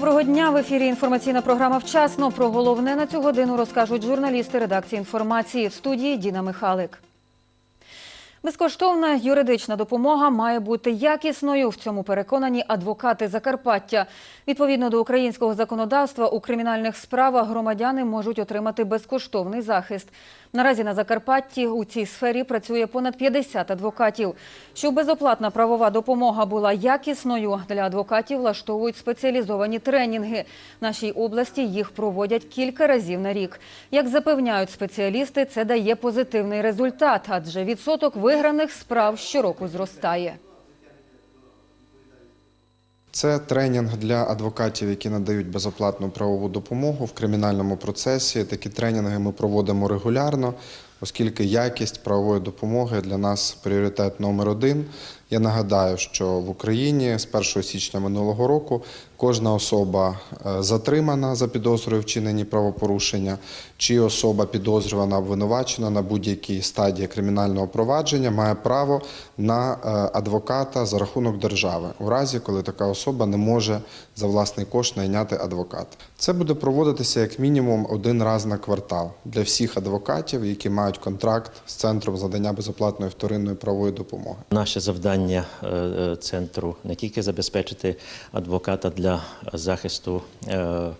Доброго дня в ефірі. Інформаційна програма вчасно. Про головне на цю годину розкажуть журналісти редакції інформації в студії Діна Михалик. Безкоштовна юридична допомога має бути якісною. В цьому переконані адвокати Закарпаття. Відповідно до українського законодавства, у кримінальних справах громадяни можуть отримати безкоштовний захист. Наразі на Закарпатті у цій сфері працює понад 50 адвокатів. Щоб безоплатна правова допомога була якісною, для адвокатів влаштовують спеціалізовані тренінги. В нашій області їх проводять кілька разів на рік. Як запевняють спеціалісти, це дає позитивний результат, адже відсоток виграних справ щороку зростає. Це тренінг для адвокатів, які надають безоплатну правову допомогу в кримінальному процесі. Такі тренінги ми проводимо регулярно, оскільки якість правової допомоги для нас пріоритет номер один. Я нагадаю, що в Україні з 1 січня минулого року кожна особа е, затримана за підозрою вчиненні правопорушення, чи особа підозрювана обвинувачена на будь-якій стадії кримінального провадження має право на е, адвоката за рахунок держави, у разі коли така особа не може за власний кошт найняти адвоката. Це буде проводитися як мінімум один раз на квартал для всіх адвокатів, які мають контракт з центром задання безоплатної вторинної правової допомоги. Наше завдання е, е, центру не тільки забезпечити адвоката для захисту е,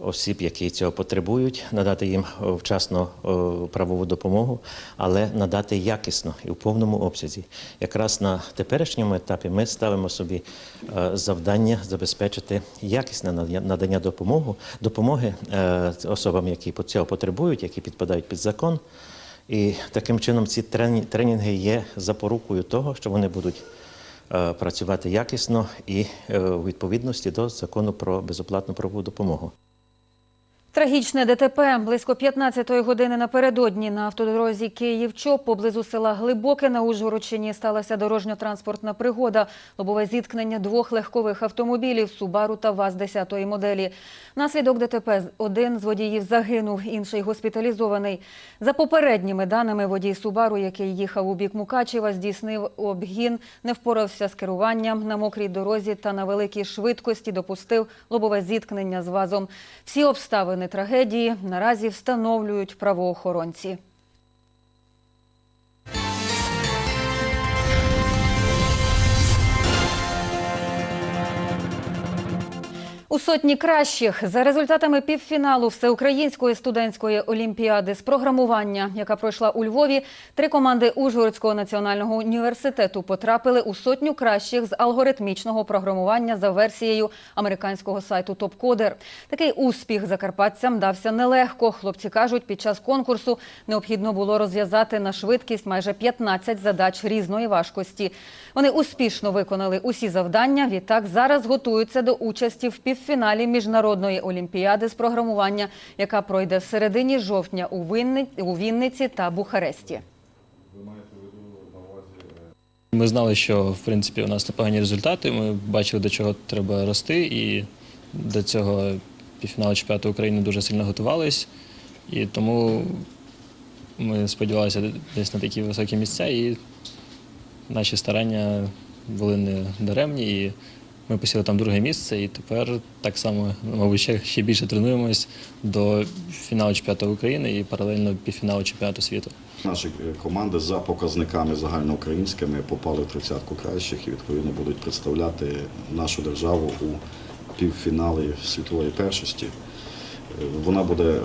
осіб, які цього потребують, надати їм е, вчасно е, правову допомогу, але надати якісно і в повному обсязі. Якраз на теперішньому етапі ми ставимо собі е, завдання забезпечити якісне надання- допомоги, допомоги особам, які цього потребують, які підпадають під закон. І таким чином ці трені- тренінги є запорукою того, що вони будуть працювати якісно і у відповідності до закону про безоплатну правову допомогу. Трагічне ДТП близько 15-ї години напередодні на автодорозі Київ-Чоп поблизу села Глибоке на Ужгородщині сталася дорожньо-транспортна пригода. Лобове зіткнення двох легкових автомобілів Субару та ВАЗ 10-ї моделі. Наслідок ДТП один з водіїв загинув, інший госпіталізований. За попередніми даними, водій Субару, який їхав у бік Мукачева, здійснив обгін, не впорався з керуванням на мокрій дорозі та на великій швидкості допустив лобове зіткнення з ВАЗом. Всі обставини трагедії наразі встановлюють правоохоронці. У сотні кращих за результатами півфіналу всеукраїнської студентської олімпіади з програмування, яка пройшла у Львові, три команди Ужгородського національного університету потрапили у сотню кращих з алгоритмічного програмування за версією американського сайту Топкодер. Такий успіх закарпатцям дався нелегко. Хлопці кажуть, під час конкурсу необхідно було розв'язати на швидкість майже 15 задач різної важкості. Вони успішно виконали усі завдання. Відтак зараз готуються до участі в півфіналі міжнародної олімпіади з програмування, яка пройде в середині жовтня у Вінниці та Бухаресті. Ми знали, що в принципі у нас непогані результати. Ми бачили, до чого треба рости, і до цього півфіналу чемпіонату України дуже сильно готувались. І тому ми сподівалися десь на такі високі місця, і наші старання були не даремні. І ми посіли там друге місце, і тепер так само, мабуть, ще, ще більше тренуємось до фіналу чемпіонату України і паралельно півфіналу чемпіонату світу. Наші е, команди за показниками загальноукраїнськими попали в тридцятку кращих і відповідно будуть представляти нашу державу у півфіналі світової першості. Е, Вона буде е,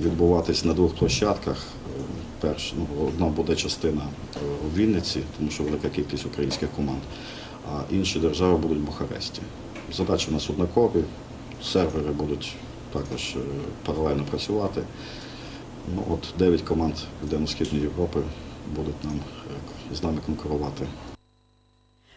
відбуватись на двох площадках. Перш, ну, одна буде частина у Вінниці, тому що велика кількість українських команд, а інші держави будуть в Бухаресті. Задачі у нас однакові, сервери будуть також е, паралельно працювати. Ну, от 9 команд Південно-Східної Європи будуть нам е, з нами конкурувати.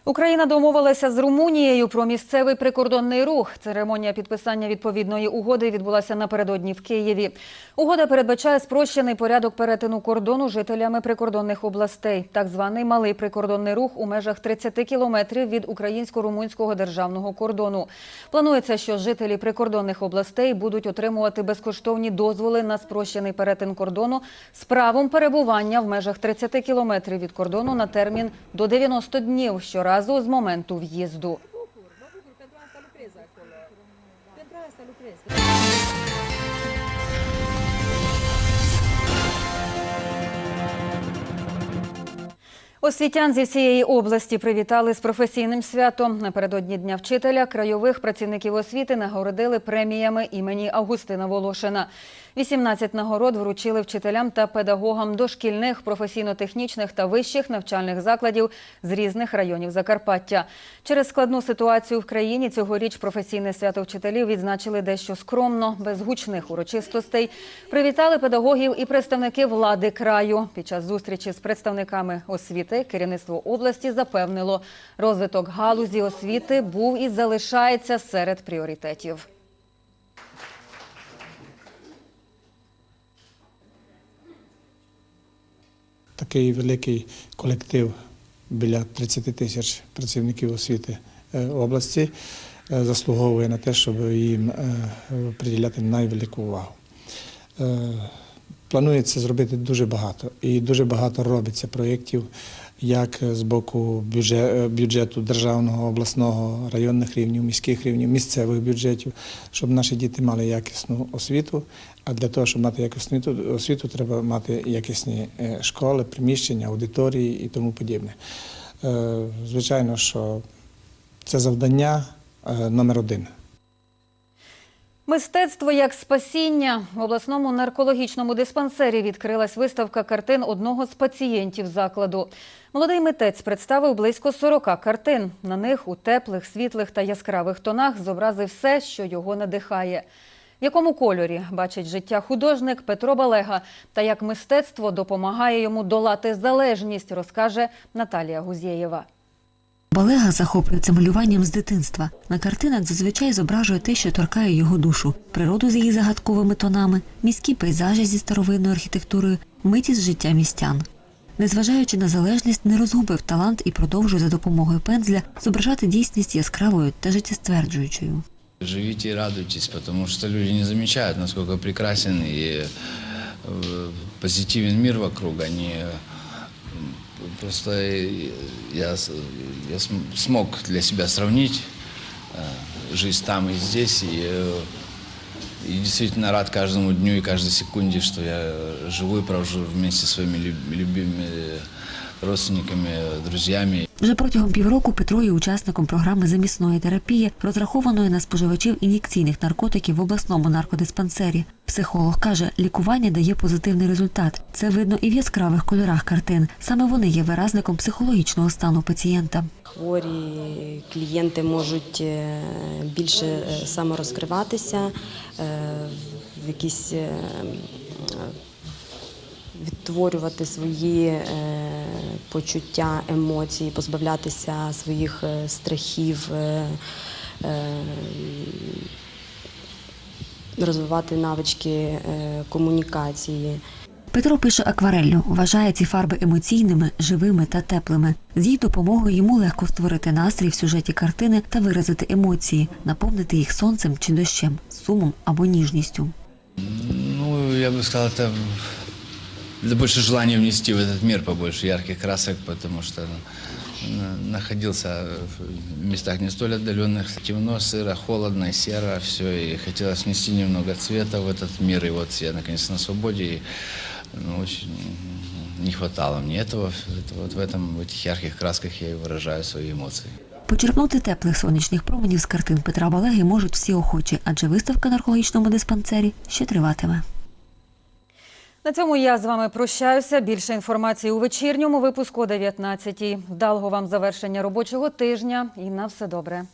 Україна домовилася з Румунією про місцевий прикордонний рух. Церемонія підписання відповідної угоди відбулася напередодні в Києві. Угода передбачає спрощений порядок перетину кордону жителями прикордонних областей. Так званий малий прикордонний рух у межах 30 кілометрів від українсько-румунського державного кордону. Планується, що жителі прикордонних областей будуть отримувати безкоштовні дозволи на спрощений перетин кордону з правом перебування в межах 30 кілометрів від кордону на термін до 90 днів щоразу з моменту в'їзду. Освітян зі всієї області привітали з професійним святом. Напередодні Дня вчителя крайових працівників освіти нагородили преміями імені Августина Волошина. 18 нагород вручили вчителям та педагогам дошкільних, професійно-технічних та вищих навчальних закладів з різних районів Закарпаття. Через складну ситуацію в країні цьогоріч професійне свято вчителів відзначили дещо скромно, без гучних урочистостей. Привітали педагогів і представники влади краю. Під час зустрічі з представниками освіти керівництво області запевнило, розвиток галузі освіти був і залишається серед пріоритетів. такий великий колектив біля 30 тисяч працівників освіти е, області е, заслуговує на те, щоб їм е, приділяти найвелику увагу. Планується зробити дуже багато, і дуже багато робиться проєктів як з боку бюджету державного, обласного, районних рівнів, міських рівнів, місцевих бюджетів, щоб наші діти мали якісну освіту. А для того, щоб мати якісну освіту- освіту, треба мати якісні е, школи, приміщення, аудиторії і тому подібне. Е, Звичайно, що це завдання е, номер один. Мистецтво як спасіння в обласному наркологічному диспансері відкрилась виставка картин одного з пацієнтів закладу. Молодий митець представив близько 40 картин. На них у теплих, світлих та яскравих тонах зобразив все, що його надихає. В якому кольорі бачить життя художник Петро Балега та як мистецтво допомагає йому долати залежність, розкаже Наталія Гузєєва. Балега захоплюється малюванням з дитинства. На картинах зазвичай зображує те, що торкає його душу: природу з її загадковими тонами, міські пейзажі зі старовинною архітектурою, миті з життя містян. Незважаючи на залежність, не розгубив талант і продовжує за допомогою пензля зображати дійсність яскравою та життєстверджуючою. Живите и радуйтесь, потому что люди не замечают, насколько прекрасен и э, позитивен мир вокруг. Они э, просто э, я, с- я см- смог для себя сравнить э, жизнь там и здесь. И, э, и действительно рад каждому дню и каждой секунде, что я живу и провожу вместе со своими люб- любимыми родственниками, друзьями. Вже протягом півроку Петро є учасником програми замісної терапії, розрахованої на споживачів ін'єкційних наркотиків в обласному наркодиспансері. Психолог каже, лікування дає позитивний результат. Це видно і в яскравих кольорах картин. Саме вони є виразником психологічного стану пацієнта. Хворі клієнти можуть е, більше е, саморозкриватися, е, в якісь відтворювати свої е, почуття, емоції, позбавлятися своїх е, страхів, е, розвивати навички комунікації. Петро пише аквареллю, вважає ці фарби емоційними, живими та теплими. З їх допомогою йому легко створити настрій в сюжеті картини та виразити емоції, наповнити їх сонцем чи дощем, сумом або ніжністю. Ну, я бы сказал, это для больше желания внести в этот мир побольше ярких красок, потому что на- находился в местах не столь отдаленных. Темно, сыро, холодно, серо, все. И хотелось внести немного цвета в этот мир. И вот я наконец на свободе. И, ну, очень не хватало мне этого. Это вот в этом, в этих ярких красках я и выражаю свои эмоции. Почерпнути теплих сонячних променів з картин Петра Балеги можуть всі охочі, адже виставка на наркологічному диспансері ще триватиме. На цьому я з вами прощаюся. Більше інформації у вечірньому випуску о 19-й. Вдалого вам завершення робочого тижня і на все добре.